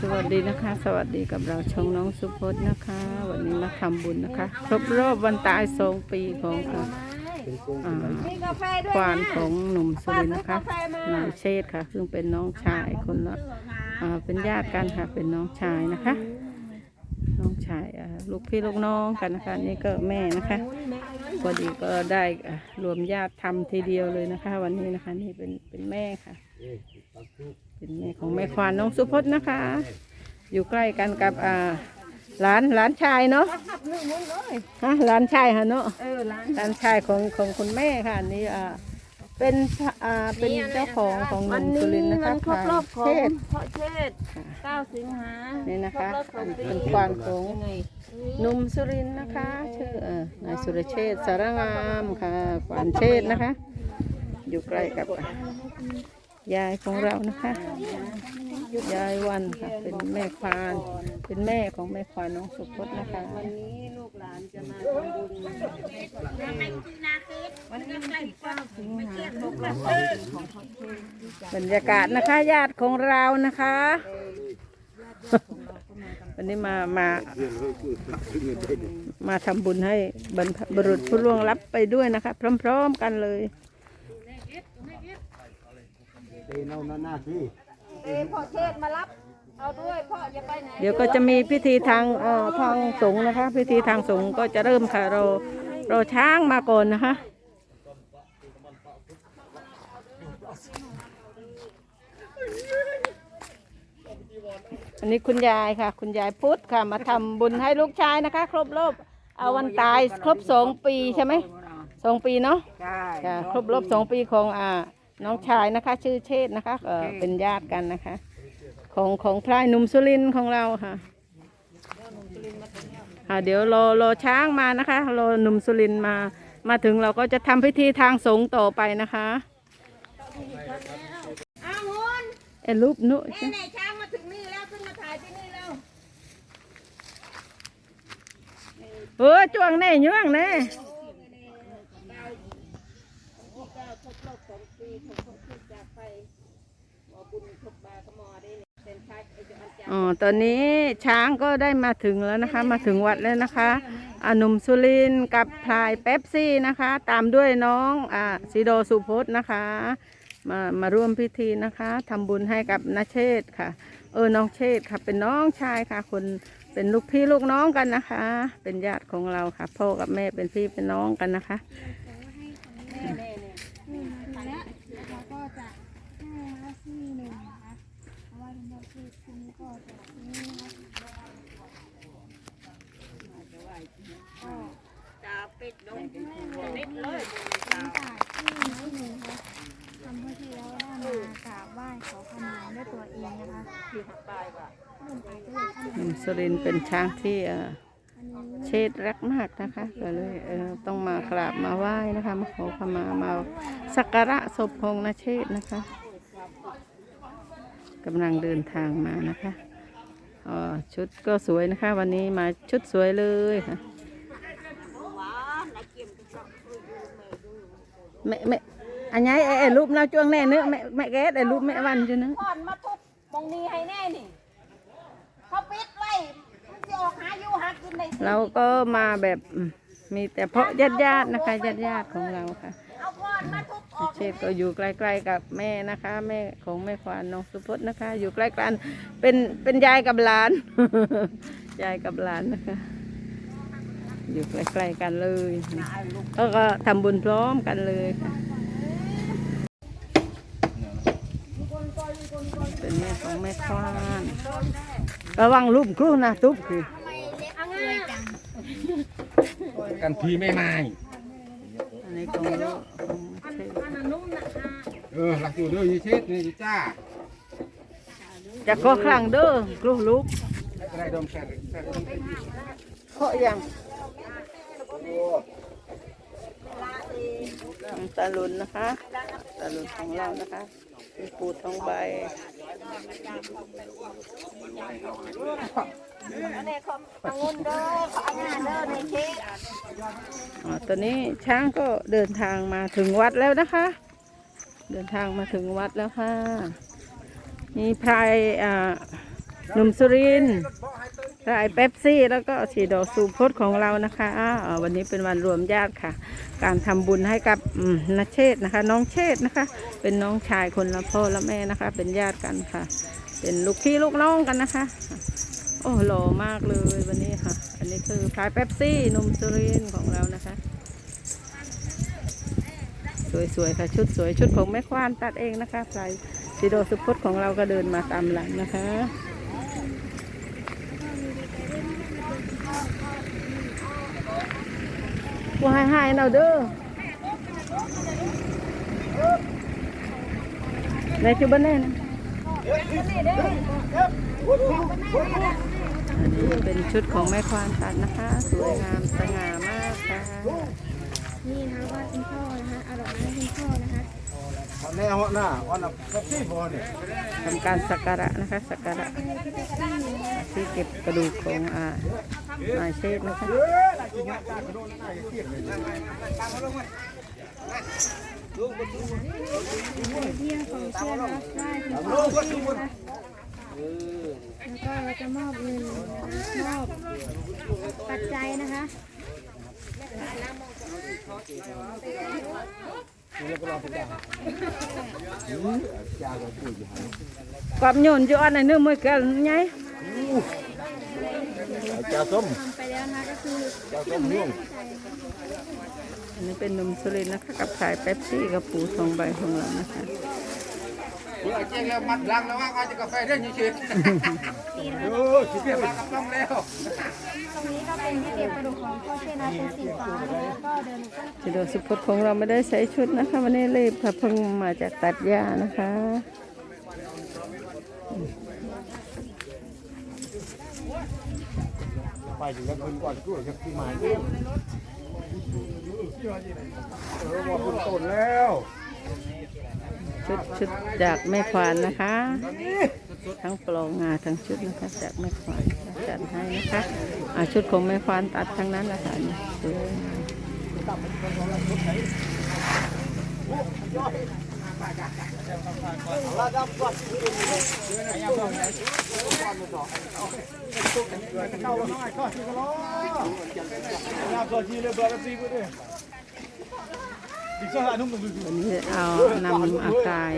สวัสดีนะคะ สวัสดีกับเราช่องน้องสุพจน์นะคะ วันนี้มาทำบุญนะคะครบรอบวันตายสองปีของค่ะอ่ามีกวยควานของหนุ่มสุรินนะคะนายเชษฐ์ค่ะซึ่งเป็นน้องชายคนละอ่าเป็นญาติกันค่ะ เป็นน้องชายนะคะ น้องชายลูกพี่ลูกน้องกันนะคะ นี่ก็แม่นะคะพอดีก็ได้รวมญาติทำทีเดียวเลยนะคะ วันนี้นะคะ นี่เป็นเป็นแม่ค่ะ เป็นแม่ของแม่ควานน้องสุพจน์นะคะ อยู่ใกล้กันกับอ่าหลานหลานชายเนาะขับหนึ่งมุ้งเลยฮะหลานชายฮะเนาะเออร้านหลานชายของของคุณแม่ค่ะอันนี่อ่าเป็นอ่าเป็นเจ้าของของหวันุ่นมสุนี้รินทร์นะคะวันครบรอบของเทศเพราะเชษเก้าสิงหานี่นะคะรบรอบสองปีเป็นควานของหนุ่มสุรินทร์นะคะ ชื่อเอ่อนายสุรเชษฐ์สารงามค่ะควานเชษฐ์นะคะ อยู่ใกล้กับ ยายของเรานะคะ ยายวันค่ะ เป็นแม่ควาน เป็นแม่ของแม่ควานน้องสุพจน์นะคะ วันนี้ลูกหลานจะมาทำบุญวันนี้ใกล้เก้าสิงหาครบรองปีของเพราะเชษบรรยากาศนะคะ ญาติของเรานะคะ วันนี้มามา มาทำบุญให้บรรพบุรุษผู้ล่วงลับไปด้วยนะคะ พร้อม ๆ กันเลย ตีนเอาหน้าหน้าที่เอ้พ่อเชษมารับ เอาด้วยพ่ออย่าไปไหน เดี๋ยวก็จะมีพิธีทางเอ่อทางสงฆ์นะคะ พิธีทางสงฆ์ก็จะเริ่มค่ะเราเราช้างมาก่อนนะคะ อันนี้คุณยายค่ะ คุณยายพุทธค่ะ มาทำบุญให้ลูกชายนะคะ ครบรอบเอาวันตายครบสองปีใช่ไหม สองปีเนาะใช่ค่ะครบรอบสองปีของอ่าน้องชายนะคะ ชื่อเชษฐ์นะคะเออเป็นญาติกันนะคะ ของของพลายหนุ่มสุรินทร์ของเราค่ะค่ะเดี๋ยวรอรอช้างมานะคะรอหนุ่มสุรินทร์มามาถึงเราก็จะทำพิธีทางสงฆ์ต่อไปนะคะอ้าวงุนเอ็รูปนุนี่ไหนช้างมาถึงนี่แล้วขึ้นมาถ่ายที่นี่แล้วเออจ้วงแน่ย่วงแน่ อ๋อตอนนี้ช้างก็ได้มาถึงแล้วนะคะ มาถึงวัดแล้วนะคะอาหนุ่มสุรินทร์กับพลายเป๊ปซี่นะคะ ตามด้วยน้องอ่าซีโดสุพจน์นะคะ มามาร่วมพิธีนะคะทำบุญให้กับนาเชษค่ะ เออน้องเชษค่ะ เป็นน้องชายค่ะ คนเป็นลูกพี่ลูกน้องกันนะคะ เป็นญาติของเราค่ะ พ่อกับแม่เป็นพี่เป็นน้องกันนะคะและ เราก็จะให้มาที่หนึ่งนะคะเพราะว่าทั้งหมดที่คุณก็จะนี่นะคะก็จะปิดลงนิดเลยหลังจากที่น้อยหนึ่งนะคะทำพิธีแล้วได้มากราบไหว้ขอขมาด้วยตัวเองนะคะเริ่มอาจจะเลยทำหนุ่มสุรินทร์เป็นช้างที่ เชษฐ์รักมากนะคะก็เลยเออต้องมากราบมาไหว้นะคะมาขอขมามาสักการะศพของนาเชษฐ์นะคะกำลังเดินทางมานะคะอ๋อชุดก็สวยนะคะ วันนี้มาชุดสวยเลยค่ะแม่แม่อันนี้ไอ้ไอ้รูปเราจ้วงแน่เนื้อแม่แม่แกสไอ้รูปแม่วันอยู่เนื้อะก่อนมาทุบมองนี้ให้แน่นี่เขาปิดไว้ เราก็มาแบบมีแต่เพาะญาติญาติๆนะคะญาติญาติๆของเราค่ะเอาก่อนมาทุบออกเชษก็อยู่ใกล้ๆกับแม่นะคะ แม่ของแม่ควานน้องสุพจน์นะคะ อยู่ใกล้กันเป็นเป็นยายกับหลานยายกับหลานนะคะ อยู่ใกล้ๆกันเลยแล้วก็ทำบุญพร้อมกันเลยค่ะเป็นแม่ของแม่ควาน ระวังลุ่มครูนะตุ๊บคือกันทีไม่ไม่อันนี้ของลูกของเชษเออหลักอยู่เด้อยี่เช็ดนี่จ้าจะขอครั้งเด้อครูลูกอะไรดมแค่แค่เคาะยังตาลุนนะคะตาลุนของเรานะคะเป็นปูทองใบ อ๋อตอนนี้ช้างก็เดินทางมาถึงวัดแล้วนะคะ เดินทางมาถึงวัดแล้วค่ะ มีพรายอ่าหนุ่มสุรินทร์ พรายเป๊ปซี่ แล้วก็สีดอกสูพดของเรานะคะวันนี้เป็นวันรวมญาติค่ะ การทำบุญให้กับอืมนเชษนะคะ น้องเชษนะคะ เป็นน้องชายคนละพ่อและแม่นะคะ เป็นญาติกันค่ะ เป็นลูกพี่ลูกน้องกันนะคะ โอ้หล่อมากเลยวันนี้ค่ะ อันนี้คือพายเป๊ปซี่นมสุรินของเรานะคะ สวยๆค่ะชุดสวยชุดของแม่ควานตัดเองนะคะพลายสีโดสุพจน์ของเราก็เดินมาตามหลังนะคะ วายหายเราเด้อในจุบันแน่นะอันนี้เป็นชุดของแม่ควานตัดนะคะ สวยงามสง่ามากค่ะนี่นะคะว่าคุณพ่อนะคะเอาดอกไม้ให้คุณพ่อนะคะวันนี้หัวหน้าวันละสักที่พอเนี่ยทำการสักการะนะคะสักการะที่เก็บกระดูกของอ่า นายเชษฐ์นะคะเที่ยงของเชื่อรับได้คุณพ่อที่นะคะแล้วก็เราจะมอบเงินมอบปัจจัยนะคะความโยนอยู่อันไหนเนื้อมือกันไง จ่าส้มทำไปแล้วนะคะก็คือจ่าส้มม่วงอันนี้เป็นนมสุรินทร์นะคะกับขายเป๊ปซี่กับปูสองใบของเรานะคะเพื่อแจ้งแล้วมัดลังแล้วว่าเอาจะกาแฟได้ยังเฉยโอ้ชิเปียมากระป๋องแล้วตรงนี้ก็เป็นที่เก็บกระดูกของพ่อเชนาเป็นสีฟ้าแล้วก็เดินก็จิโดสุพจน์ของเราไม่ได้ใส่ชุดนะคะวันนี้รีบค่ะเพิ่งมาจากตัดหญ้านะคะ ไปอยู่แล้วคนก่อนกู้จะที่หมายเนี่ยเออบอกคุณต้นแล้วชุดชุดจากแม่ควานนะคะ ทั้งปลองงาทั้งชุดนะคะจากแม่ควานจัดให้นะคะอ่าชุดของแม่ควานตัดทั้งนั้นละค่ะนี่สวยงาม วันนี้เอานำอากาย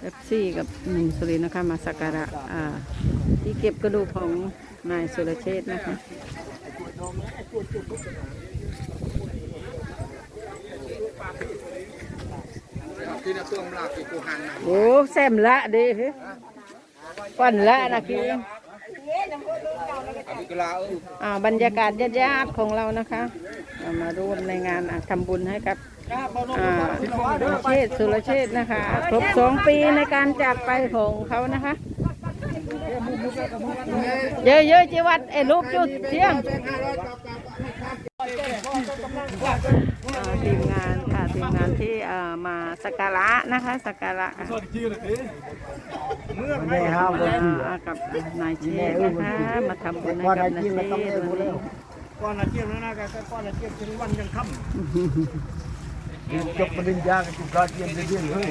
เอฟซีกับหนุ่มสุรินนะคะมาสักการะที่เก็บกระดูกของนายสุรเชษนะคะโอ้แซมละเดิปันละนะคือ อ่าบรรยากาศญาติๆของเรานะคะเอามาร่วมในงานอะทำบุญให้กับอ่าเชษฐ์สุรเชษฐ์นะคะครบสองปีในการจากไปของเขานะคะเยอะๆจีวัดไอ้ลูกจุดเที่ยงอ่าทีมงาน ทีมงานที่เอ่อมาสักการะนะคะสักการะอะแม่ห้ามเลยอ่ากับนายเชษฐ์นะคะมาทำบุญให้กับนายเชษฐ์วันนี้ก้อนละเจียมแล้วนะก็ก้อนละเจียมถึงวันยังค่จบปริญญากับจุฬาเทียมเรื่อยๆเฮ้ย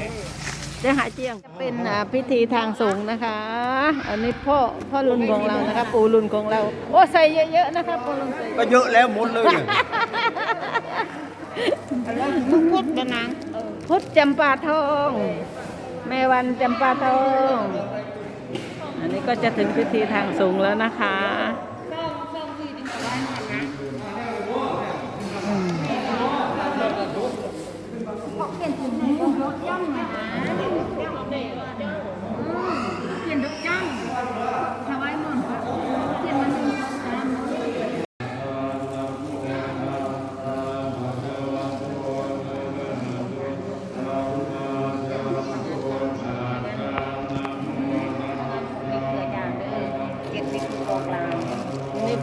เจ้าหาเจียงเป็นอ่าพิธีทางสงฆ์นะคะ อันนี้พ่อพ่อรุ่นของเรานะคะปู่รุ่นของเรา โอ้ใส่เยอะๆนะคะพ่อรุ่นใส่ก็เยอะแล้วหมดเลย พุทธกันนางพุทธจำปาทอง แม่วันจำปาทอง อันนี้ก็จะถึงพิธีทางสงฆ์แล้วนะคะนี่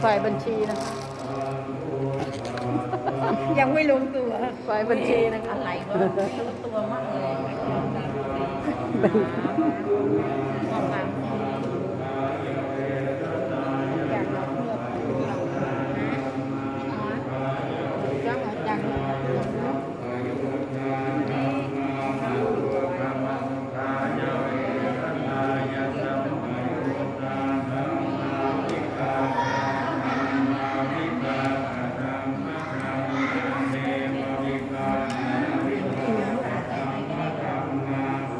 ฝ่ายบัญชีนะคะ ยังไม่ลงตัวฝ่ายบัญชีนะคะอะไรวะตัวมากเลยอยากลองเลือกจังจัง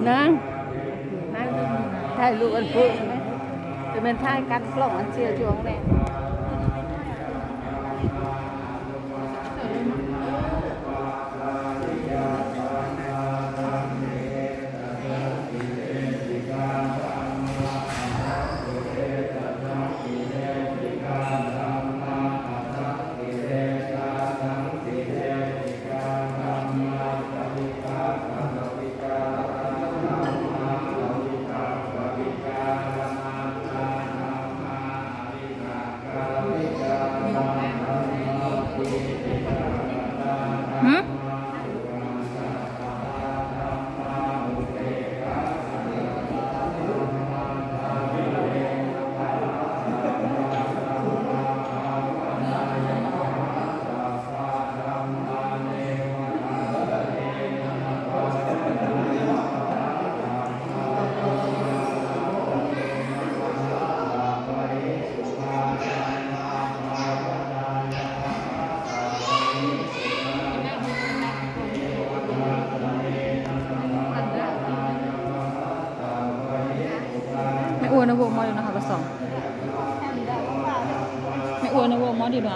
นางถ่ายรูปอันพุ่งไหมจะเป็นถ่ายกันกล้องอันเชียร์ช่วงแน่ อ้วนนะวงมอดีนะคะกระสองไม่อ้วนนะวงมอดีป่ะ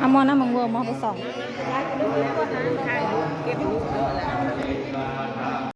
อามอนะมังวงมอกระสอ